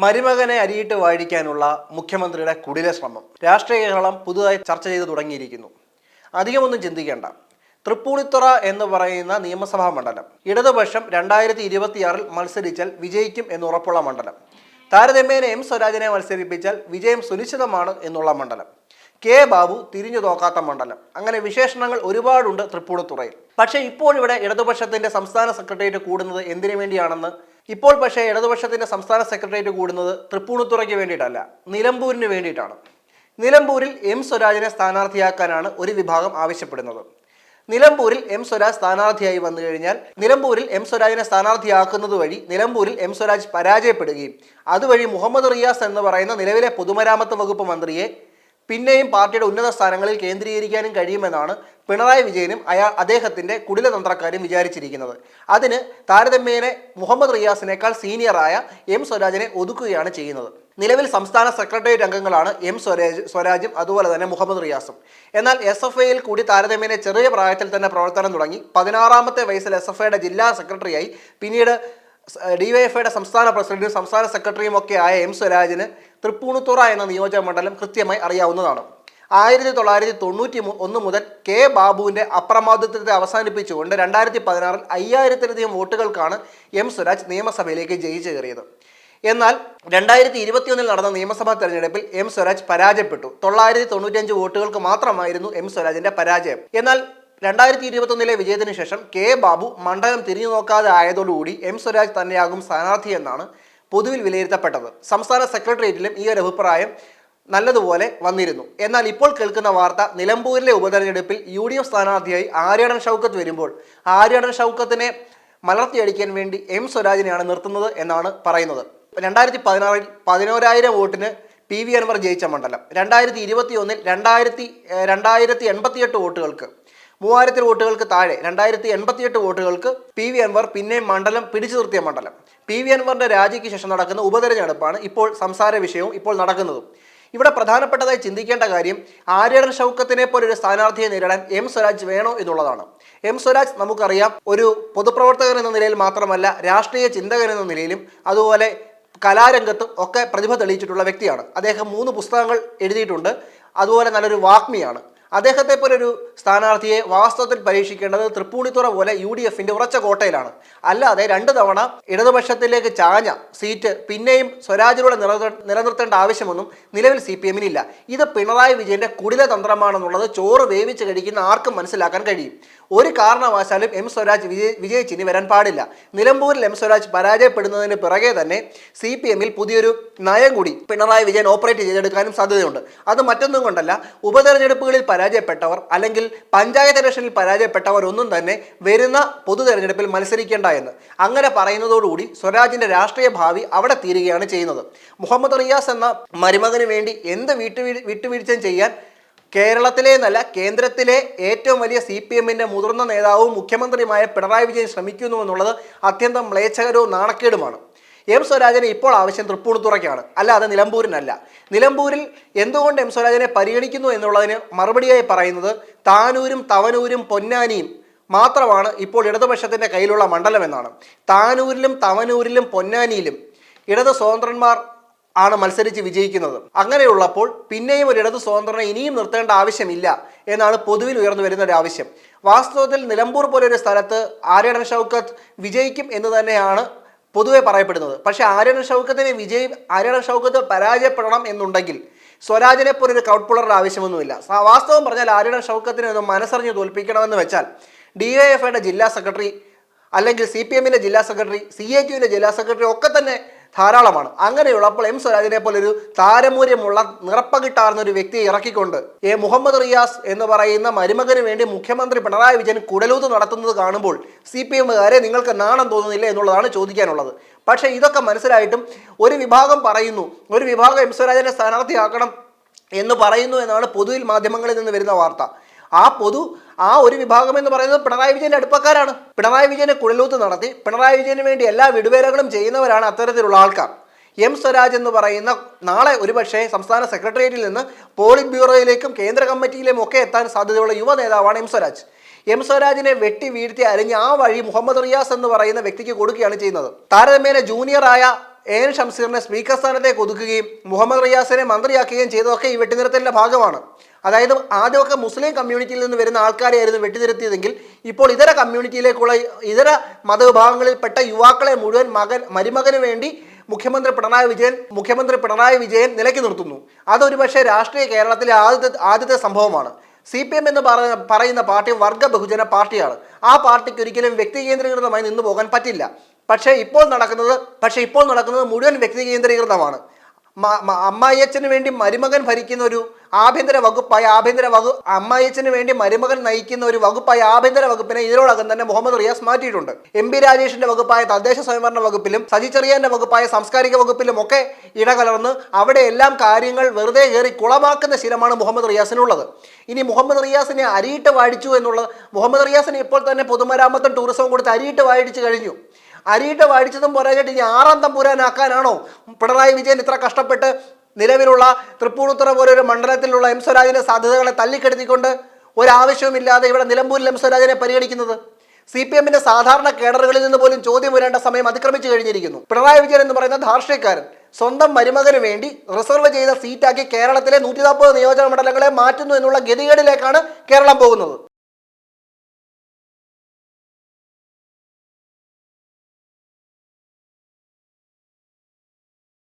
മരുമകനെ അരിയിട്ട് വാഴിക്കാനുള്ള മുഖ്യമന്ത്രിയുടെ കുടില ശ്രമം. രാഷ്ട്രീയ കേരളം പുതുതായി ചർച്ച ചെയ്തു തുടങ്ങിയിരിക്കുന്നു. അധികമൊന്നും ചിന്തിക്കേണ്ട. തൃപ്പൂണിത്തുറ എന്ന് പറയുന്ന നിയമസഭാ മണ്ഡലം. ഇടതുപക്ഷം രണ്ടായിരത്തി ഇരുപത്തിയാറിൽ മത്സരിച്ചാൽ വിജയിക്കും എന്നുറപ്പുള്ള മണ്ഡലം. താരതമ്യേന എം സ്വരാജിനെ മത്സരിപ്പിച്ചാൽ വിജയം സുനിശ്ചിതമാണ് എന്നുള്ള മണ്ഡലം. കെ ബാബു തിരിഞ്ഞു നോക്കാത്ത മണ്ഡലം. അങ്ങനെ വിശേഷണങ്ങൾ ഒരുപാടുണ്ട് തൃപ്പൂണിത്തുറയിൽ. പക്ഷേ ഇപ്പോൾ ഇവിടെ ഇടതുപക്ഷത്തിന്റെ സംസ്ഥാന സെക്രട്ടേറിയറ്റ് കൂടുന്നത് എന്തിനു വേണ്ടിയാണെന്ന് ഇപ്പോൾ പക്ഷേ ഇടതുപക്ഷത്തിന്റെ സംസ്ഥാന സെക്രട്ടേറിയറ്റ് കൂടുന്നത് തൃപ്പൂണിത്തുറയ്ക്ക് വേണ്ടിയിട്ടല്ല നിലമ്പൂരിന് വേണ്ടിയിട്ടാണ്. നിലമ്പൂരിൽ എം സ്വരാജിനെ സ്ഥാനാർത്ഥിയാക്കാനാണ് ഒരു വിഭാഗം ആവശ്യപ്പെടുന്നത്. നിലമ്പൂരിൽ എം സ്വരാജ് സ്ഥാനാർത്ഥിയായി വന്നു കഴിഞ്ഞാൽ നിലമ്പൂരിൽ എം സ്വരാജിനെ സ്ഥാനാർത്ഥിയാക്കുന്നത് വഴി നിലമ്പൂരിൽ എം സ്വരാജ് പരാജയപ്പെടുകയും അതുവഴി മുഹമ്മദ് റിയാസ് എന്ന് പറയുന്ന നിലവിലെ പൊതുമരാമത്ത് വകുപ്പ് മന്ത്രിയെ പിന്നെയും പാർട്ടിയുടെ ഉന്നത സ്ഥാനങ്ങളിൽ കേന്ദ്രീകരിക്കാനും കഴിയുമെന്നാണ് പിണറായി വിജയനും അയാൾ അദ്ദേഹത്തിന്റെ കുടിലതന്ത്രക്കാരും വിചാരിച്ചിരിക്കുന്നത്. അതിന് താരതമ്യേനെ മുഹമ്മദ് റിയാസിനേക്കാൾ സീനിയറായ എം സ്വരാജിനെ ഒതുക്കുകയാണ് ചെയ്യുന്നത്. നിലവിൽ സംസ്ഥാന സെക്രട്ടേറിയറ്റ് അംഗങ്ങളാണ് എം സ്വരാജ് സ്വരാജും അതുപോലെ തന്നെ മുഹമ്മദ് റിയാസും. എന്നാൽ എസ് എഫ് ഐയിൽ കൂടി താരതമ്യേന ചെറിയ പ്രായത്തിൽ തന്നെ പ്രവർത്തനം തുടങ്ങി പതിനാറാമത്തെ വയസ്സിൽ എസ് എഫ് ഐയുടെ ജില്ലാ സെക്രട്ടറിയായി പിന്നീട് ഡിവൈഎഫ്ഐയുടെ സംസ്ഥാന പ്രസിഡന്റും സംസ്ഥാന സെക്രട്ടറിയും ഒക്കെ ആയ എം സ്വരാജിന് തൃപ്പൂണിത്തുറ എന്ന നിയോജക മണ്ഡലം കൃത്യമായി അറിയാവുന്നതാണ്. ആയിരത്തി തൊള്ളായിരത്തി തൊണ്ണൂറ്റി ഒന്ന് മുതൽ കെ ബാബുവിന്റെ അപ്രമാദിത്വത്തെ അവസാനിപ്പിച്ചുകൊണ്ട് രണ്ടായിരത്തി പതിനാറിൽ അയ്യായിരത്തിലധികം വോട്ടുകൾക്കാണ് എം സ്വരാജ് നിയമസഭയിലേക്ക് ജയിച്ചു കയറിയത്. എന്നാൽ രണ്ടായിരത്തി ഇരുപത്തിയൊന്നിൽ നടന്ന നിയമസഭാ തെരഞ്ഞെടുപ്പിൽ എം സ്വരാജ് പരാജയപ്പെട്ടു. തൊള്ളായിരത്തി തൊണ്ണൂറ്റിയഞ്ച് വോട്ടുകൾക്ക് മാത്രമായിരുന്നു എം സ്വരാജിന്റെ പരാജയം. എന്നാൽ രണ്ടായിരത്തി ഇരുപത്തൊന്നിലെ വിജയത്തിന് ശേഷം കെ ബാബു മണ്ഡലം തിരിഞ്ഞു നോക്കാതെ ആയതോടുകൂടി എം സ്വരാജ് തന്നെയാകും സ്ഥാനാർത്ഥി എന്നാണ് പൊതുവിൽ വിലയിരുത്തപ്പെട്ടത്. സംസ്ഥാന സെക്രട്ടേറിയറ്റിലും ഈ ഒരു അഭിപ്രായം നല്ലതുപോലെ വന്നിരുന്നു. എന്നാൽ ഇപ്പോൾ കേൾക്കുന്ന വാർത്ത നിലമ്പൂരിലെ ഉപതെരഞ്ഞെടുപ്പിൽ യു ഡി എഫ് സ്ഥാനാർത്ഥിയായി ആര്യാടൻ ഷൗക്കത്ത് വരുമ്പോൾ ആര്യാടൻ ഷൗക്കത്തിനെ മലർത്തിയടിക്കാൻ വേണ്ടി എം സ്വരാജിനെയാണ് നിർത്തുന്നത് എന്നാണ് പറയുന്നത്. രണ്ടായിരത്തി പതിനാറിൽ പതിനോരായിരം വോട്ടിന് പി വി അൻവർ ജയിച്ച മണ്ഡലം. രണ്ടായിരത്തി ഇരുപത്തി ഒന്നിൽ രണ്ടായിരത്തി രണ്ടായിരത്തി എൺപത്തിയെട്ട് വോട്ടുകൾക്ക് മൂവായിരത്തിൽ വോട്ടുകൾക്ക് താഴെ രണ്ടായിരത്തി എൺപത്തിയെട്ട് വോട്ടുകൾക്ക് പി വി അൻവർ പിന്നെയും മണ്ഡലം പിടിച്ചു നിർത്തിയ മണ്ഡലം. പി വി അൻവറിന്റെ രാജിക്ക് ശേഷം നടക്കുന്ന ഉപതെരഞ്ഞെടുപ്പാണ് ഇപ്പോൾ സംസാര വിഷയവും ഇപ്പോൾ നടക്കുന്നതും. ഇവിടെ പ്രധാനപ്പെട്ടതായി ചിന്തിക്കേണ്ട കാര്യം ആര്യടൻ ഷൗക്കത്തിനെ പോലെ ഒരു സ്ഥാനാർത്ഥിയെ നേരിടാൻ എം സ്വരാജ് വേണോ എന്നുള്ളതാണ്. എം സ്വരാജ് നമുക്കറിയാം ഒരു പൊതുപ്രവർത്തകൻ എന്ന നിലയിൽ മാത്രമല്ല രാഷ്ട്രീയ ചിന്തകൻ എന്ന നിലയിലും അതുപോലെ കലാരംഗത്തും ഒക്കെ പ്രതിഭ തെളിയിച്ചിട്ടുള്ള വ്യക്തിയാണ്. അദ്ദേഹം മൂന്ന് പുസ്തകങ്ങൾ എഴുതിയിട്ടുണ്ട്. അതുപോലെ നല്ലൊരു വാഗ്മിയാണ്. അദ്ദേഹത്തെ പോലൊരു സ്ഥാനാർത്ഥിയെ വാസ്തവത്തിൽ പരീക്ഷിക്കേണ്ടത് തൃപ്പൂണിത്തുറ പോലെ യു ഡി എഫിന്റെ ഉറച്ച കോട്ടയിലാണ്. അല്ലാതെ രണ്ട് തവണ ഇടതുപക്ഷത്തിലേക്ക് ചാഞ്ഞ സീറ്റ് പിന്നെയും സ്വരാജിലൂടെ നിലനിർത്തേണ്ട ആവശ്യമൊന്നും നിലവിൽ സി പി എമ്മിനില്ല. ഇത് പിണറായി വിജയന്റെ കുടില തന്ത്രമാണെന്നുള്ളത് ചോറ് വേവിച്ച് കഴിക്കുന്ന ആർക്കും മനസ്സിലാക്കാൻ കഴിയും. ഒരു കാരണവശാലും എം സ്വരാജ് വിജയ വിജയിച്ചിനി വരാൻ പാടില്ല. നിലമ്പൂരിൽ എം സ്വരാജ് പരാജയപ്പെടുന്നതിന് പിറകെ തന്നെ സി പി എമ്മിൽ പുതിയൊരു നയം കൂടി പിണറായി വിജയൻ ഓപ്പറേറ്റ് ചെയ്തെടുക്കാനും സാധ്യതയുണ്ട്. അത് മറ്റൊന്നും കൊണ്ടല്ല ഉപതെരഞ്ഞെടുപ്പുകളിൽ പരാജയപ്പെട്ടവർ അല്ലെങ്കിൽ പഞ്ചായത്ത് ഇലക്ഷനിൽ പരാജയപ്പെട്ടവർ ഒന്നും തന്നെ വരുന്ന പൊതു തെരഞ്ഞെടുപ്പിൽ മത്സരിക്കേണ്ട എന്ന്. അങ്ങനെ പറയുന്നതോടുകൂടി സ്വരാജിന്റെ രാഷ്ട്രീയ ഭാവി അവിടെ തീരുകയാണ് ചെയ്യുന്നത്. മുഹമ്മദ് റിയാസ് എന്ന മരുമകന് വേണ്ടി എന്ത് വീട്ടുവീ വിട്ടുവീഴ്ചയും ചെയ്യാൻ കേരളത്തിലെ എന്നല്ല കേന്ദ്രത്തിലെ ഏറ്റവും വലിയ സി പി എമ്മിന്റെ മുതിർന്ന നേതാവും മുഖ്യമന്ത്രിയുമായ പിണറായി വിജയൻ ശ്രമിക്കുന്നു എന്നുള്ളത് അത്യന്തം മ്ലേച്ഛകരവും നാണക്കേടുമാണ്. എം സ്വരാജന് ഇപ്പോൾ ആവശ്യം തൃപ്പൂണിത്തുറയ്ക്കാണ്. അല്ലാതെ നിലമ്പൂരിനല്ല. നിലമ്പൂരിൽ എന്തുകൊണ്ട് എം സ്വരാജനെ പരിഗണിക്കുന്നു എന്നുള്ളതിന് മറുപടിയായി പറയുന്നത് താനൂരും തവനൂരും പൊന്നാനിയും മാത്രമാണ് ഇപ്പോൾ ഇടതുപക്ഷത്തിന്റെ കയ്യിലുള്ള മണ്ഡലം എന്നാണ്. താനൂരിലും തവനൂരിലും പൊന്നാനിയിലും ഇടത് സ്വതന്ത്രന്മാർ ആണ് മത്സരിച്ച് വിജയിക്കുന്നത്. അങ്ങനെയുള്ളപ്പോൾ പിന്നെയും ഒരു ഇടത് സ്വതന്ത്രനെ ഇനിയും നിർത്തേണ്ട ആവശ്യമില്ല എന്നാണ് പൊതുവിൽ ഉയർന്നു വരുന്ന ഒരു ആവശ്യം. വാസ്തവത്തിൽ നിലമ്പൂർ പോലൊരു സ്ഥലത്ത് ആര്യടൻ ഷൗക്കത്ത് വിജയിക്കും എന്ന് തന്നെയാണ് പൊതുവെ പറയപ്പെടുന്നത്. പക്ഷെ ആര്യൻ ഷൗക്കത്തിനെ വിജയി ആര്യൻ ഷൗക്കത്ത് പരാജയപ്പെടണം എന്നുണ്ടെങ്കിൽ സ്വരാജിനെ പോലെ ഒരു ക്രൗഡ് പുള്ളറുടെ ആവശ്യമൊന്നുമില്ല വാസ്തവം പറഞ്ഞാൽ ആര്യൻ ഷൗക്കത്തിനെ ഒന്ന് മനസ്സറിഞ്ഞ് തോൽപ്പിക്കണമെന്ന് വെച്ചാൽ ഡി വൈ എഫ് ജില്ലാ സെക്രട്ടറി അല്ലെങ്കിൽ സി പി എമ്മിന്റെ ജില്ലാ സെക്രട്ടറി സി എ ടിയുടെ ജില്ലാ സെക്രട്ടറി ഒക്കെ തന്നെ ധാരാളമാണ്. അങ്ങനെയുള്ളപ്പോൾ എം സ്വരാജിനെ പോലെ ഒരു താരമൂല്യമുള്ള നിറപ്പകിട്ടാർന്ന ഒരു വ്യക്തിയെ ഇറക്കിക്കൊണ്ട് എ മുഹമ്മദ് റിയാസ് എന്ന് പറയുന്ന മരുമകന് വേണ്ടി മുഖ്യമന്ത്രി പിണറായി വിജയൻ കുടലൂത്ത് നടത്തുന്നത് കാണുമ്പോൾ സി പി എമ്മുകാരെ നിങ്ങൾക്ക് നാണം തോന്നുന്നില്ല എന്നുള്ളതാണ് ചോദിക്കാനുള്ളത്. പക്ഷേ ഇതൊക്കെ മനസ്സിലായിട്ടും ഒരു വിഭാഗം പറയുന്നു ഒരു വിഭാഗം എം സ്വരാജിനെ സ്ഥാനാർത്ഥിയാക്കണം എന്ന് പറയുന്നു എന്നാണ് പൊതുവിൽ മാധ്യമങ്ങളിൽ നിന്ന് വരുന്ന വാർത്ത. ആ പൊതു ആ ഒരു വിഭാഗം എന്ന് പറയുന്നത് പിണറായി വിജയന്റെ അടുപ്പക്കാരാണ്. പിണറായി വിജയനെ കുഴലൂത്ത് നടത്തി പിണറായി വിജയന് വേണ്ടി എല്ലാ വിടുവേലകളും ചെയ്യുന്നവരാണ് അത്തരത്തിലുള്ള ആൾക്കാർ. എം സ്വരാജ് എന്ന് പറയുന്ന നാളെ ഒരുപക്ഷെ സംസ്ഥാന സെക്രട്ടേറിയറ്റിൽ നിന്ന് പോളിറ്റ് ബ്യൂറോയിലേക്കും കേന്ദ്ര കമ്മിറ്റിയിലേക്കും ഒക്കെ എത്താൻ സാധ്യതയുള്ള യുവ നേതാവാണ് എം സ്വരാജ്. എം സ്വരാജിനെ വെട്ടി വീഴ്ത്തി അരിഞ്ഞ് ആ വഴി മുഹമ്മദ് റിയാസ് എന്ന് പറയുന്ന വ്യക്തിക്ക് കൊടുക്കുകയാണ് ചെയ്യുന്നത്. താരതമ്യേന ജൂനിയറായ എ എൻ ഷംസീറിനെ സ്പീക്കർ സ്ഥാനത്തേക്ക് ഒതുക്കുകയും മുഹമ്മദ് റിയാസിനെ മന്ത്രിയാക്കുകയും ചെയ്തതൊക്കെ ഈ വെട്ടിനിരത്തലിന്റെ ഭാഗമാണ്. അതായത് ആദ്യമൊക്കെ മുസ്ലിം കമ്മ്യൂണിറ്റിയിൽ നിന്ന് വരുന്ന ആൾക്കാരെയായിരുന്നു വെട്ടിനിരത്തിയതെങ്കിൽ ഇപ്പോൾ ഇതര കമ്മ്യൂണിറ്റിയിലേക്കുള്ള ഇതര മതവിഭാഗങ്ങളിൽപ്പെട്ട യുവാക്കളെ മുഴുവൻ മകൻ മരുമകന് വേണ്ടി മുഖ്യമന്ത്രി പിണറായി വിജയൻ മുഖ്യമന്ത്രി പിണറായി വിജയൻ നിലയ്ക്ക് നിർത്തുന്നു. അതൊരു പക്ഷേ രാഷ്ട്രീയ കേരളത്തിലെ ആദ്യത്തെ ആദ്യത്തെ സംഭവമാണ്. സി പി എം എന്ന് പറയുന്ന പറയുന്ന പാർട്ടി വർഗ ബഹുജന പാർട്ടിയാണ്. ആ പാർട്ടിക്ക് ഒരിക്കലും വ്യക്തി കേന്ദ്രീകൃതമായി നിന്നു പോകാൻ പറ്റില്ല. പക്ഷേ ഇപ്പോൾ നടക്കുന്നത് പക്ഷേ ഇപ്പോൾ നടക്കുന്നത് മുഴുവൻ വ്യക്തി കേന്ദ്രീകൃതമാണ്. അമ്മായിയച്ഛന് വേണ്ടി മരുമകൻ ഭരിക്കുന്ന ഒരു ആഭ്യന്തര വകുപ്പായ ആഭ്യന്തര വകു അമ്മായിയച്ഛന് വേണ്ടി മരുമകൻ നയിക്കുന്ന ഒരു വകുപ്പായ ആഭ്യന്തര വകുപ്പിനെ ഇതിനോടകം തന്നെ മുഹമ്മദ് റിയാസ് മാറ്റിയിട്ടുണ്ട്. എം പി രാജേഷിന്റെ വകുപ്പായ തദ്ദേശ സ്വയംഭരണ വകുപ്പിലും സജി ചെറിയാന്റെ വകുപ്പായ സാംസ്കാരിക വകുപ്പിലും ഒക്കെ ഇടകലർന്ന് അവിടെ എല്ലാം കാര്യങ്ങൾ വെറുതെ കയറി കുളമാക്കുന്ന ശീലമാണ് മുഹമ്മദ് റിയാസിനുള്ളത്. ഇനി മുഹമ്മദ് റിയാസിനെ അരിയിട്ട് വാഴിച്ചു എന്നുള്ളത് മുഹമ്മദ് റിയാസിനെ ഇപ്പോൾ തന്നെ പൊതുമരാമത്തും ടൂറിസവും കൊടുത്ത് അരിയിട്ട് വാഴിച്ചു കഴിഞ്ഞു. അരിയിട്ട് വാടിച്ചതും പോരാഞ്ഞിട്ട് ഇനി ആറാം തമ്പുരാനാക്കാനാണോ പിണറായി വിജയൻ ഇത്ര കഷ്ടപ്പെട്ട് നിലവിലുള്ള തൃപ്പൂണിത്തുറ പോലെ ഒരു മണ്ഡലത്തിലുള്ള എം സ്വരാജിന്റെ സാധ്യതകളെ തള്ളിക്കെടുത്തിക്കൊണ്ട് ഒരാവശ്യവുമില്ലാതെ ഇവിടെ നിലമ്പൂരിൽ എം സ്വരാജിനെ പരിഗണിക്കുന്നത്? സി പി എമ്മിന്റെ സാധാരണ കേഡറുകളിൽ നിന്ന് പോലും ചോദ്യം വരേണ്ട സമയം അതിക്രമിച്ചു കഴിഞ്ഞിരിക്കുന്നു. പിണറായി വിജയൻ എന്ന് പറയുന്ന ധാർഷ്ട്യക്കാരൻ. സ്വന്തം മരുമകന് വേണ്ടി റിസർവ് ചെയ്ത സീറ്റാക്കി കേരളത്തിലെ നൂറ്റി നാൽപ്പത് നിയോജക മണ്ഡലങ്ങളെ മാറ്റുന്നു എന്നുള്ള ഗതികേടിലേക്കാണ് കേരളം പോകുന്നത്.